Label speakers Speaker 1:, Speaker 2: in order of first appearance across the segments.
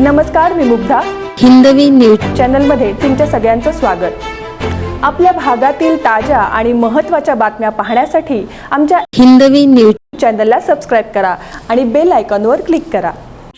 Speaker 1: नमस्कार मी मुग्धा.
Speaker 2: हिंदवी न्यूज.
Speaker 1: चॅनलमध्ये तुमच्या सगळ्यांचं स्वागत. आपल्या भागातील ताज्या आणि महत्त्वाच्या बातम्या पाहण्यासाठी आमच्या
Speaker 2: हिंदवी न्यूज.
Speaker 1: चॅनलला सबस्क्राईब करा आणि बेल आयकॉनवर क्लिक करा.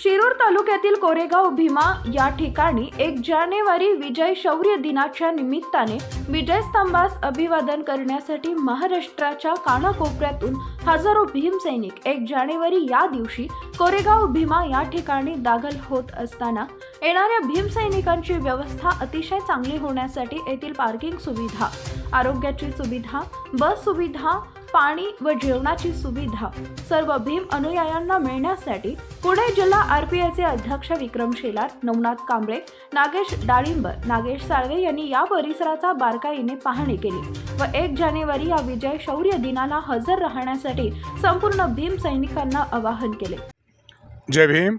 Speaker 3: शिरूर तालुक्यातील कोरेगाव भीमा या ठिकाणी एक जानेवारी विजय शौर्य दिनाच्या निमित्ताने विजय स्तंभास अभिवादन करण्यासाठी महाराष्ट्राच्या कानाकोपऱ्यातून हजारो भीमसैनिक एक जानेवारी या दिवशी कोरेगाव भीमा या ठिकाणी दाखल होत असताना येणाऱ्या भीमसैनिकांची व्यवस्था अतिशय चांगली होण्यासाठी येथील पार्किंग सुविधा आरोग्याची सुविधा बस सुविधा पाणी व जेवणाची सुविधा सर्व भीम अनुयायांना मिळण्यासाठी पुणे जिल्हा आरपीआयचे अध्यक्ष विक्रम शेलार नवनाथ कांबळे नागेश डाळिंबर नागेश साळवे यांनी या परिसराचा बारकाईने पाहणी केली व एक जानेवारी या विजय शौर्य दिनाला हजर राहण्यासाठी संपूर्ण भीम सैनिकांना आवाहन केले.
Speaker 4: जय भीम.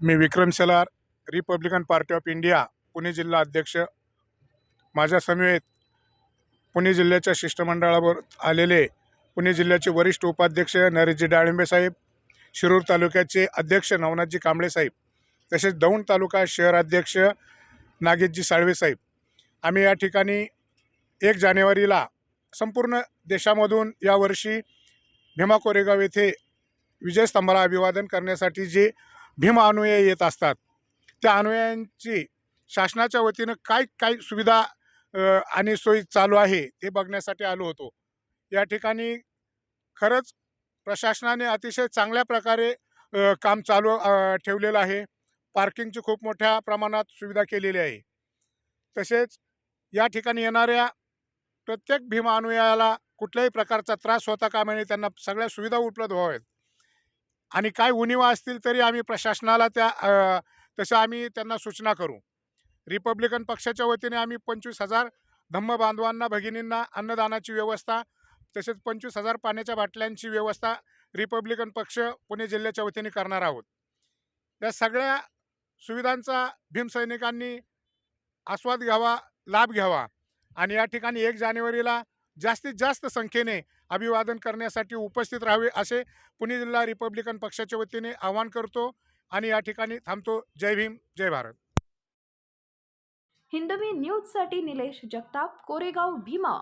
Speaker 4: मी Vikram Shelar Republican Party of India Pune जिल्हा अध्यक्ष. माझ्या समवेत पुणे जिल्ह्याच्या शिष्टमंडळावर आलेले पुणे जिल्ह्याचे वरिष्ठ उपाध्यक्ष नरेशजी डाळिंबे साहेब शिरूर तालुक्याचे अध्यक्ष नवनाथजी कांबळे साहेब तसेच दौंड तालुका शहर अध्यक्ष नागेशजी साळवे साहेब. आम्ही या ठिकाणी एक जानेवारीला संपूर्ण देशामधून यावर्षी भीमा कोरेगाव येथे विजयस्तंभाला अभिवादन करण्यासाठी जे भीम अनुयायी येत असतात त्या अनुयायांची शासनाच्या वतीनं काय काय सुविधा आणि सोयी चालू आहे ते बघण्यासाठी आलो होतो. या ठिकाणी खरंच प्रशासनाने अतिशय चांगल्या प्रकारे काम चालू ठेवलेलं आहे. पार्किंगची खूप मोठ्या प्रमाणात सुविधा केलेली आहे. तसेच या ठिकाणी येणाऱ्या प्रत्येक भीमा अनुयायाला कुठल्याही प्रकारचा त्रास होता कामा नये त्यांना सगळ्या सुविधा उपलब्ध व्हाव्यात. आणि काय उणिवा असतील तरी आम्ही प्रशासनाला त्या तसं आम्ही त्यांना सूचना करू. रिपब्लिकन पक्षाच्या वतीने आम्ही पंचवीस हजार धम्म बांधवांना भगिनींना अन्नदानाची व्यवस्था तसेच पंचवीस हजार पाण्याच्या बाटल्यांची व्यवस्था रिपब्लिकन पक्ष पुणे जिल्ह्याच्या वतीने करणार आहोत. या सगळ्या सुविधांचा भीमसैनिकांनी आस्वाद घ्यावा लाभ घ्यावा आणि या ठिकाणी एक जानेवारीला जास्तीत जास्त संख्येने अभिवादन करण्यासाठी उपस्थित राहावे असे पुणे जिल्हा रिपब्लिकन पक्षाच्या वतीने आवाहन करतो आणि या ठिकाणी थांबतो. जय भीम जय भारत.
Speaker 3: हिंदवी न्यूजसाठी निलेश जगताप कोरेगाव भीमा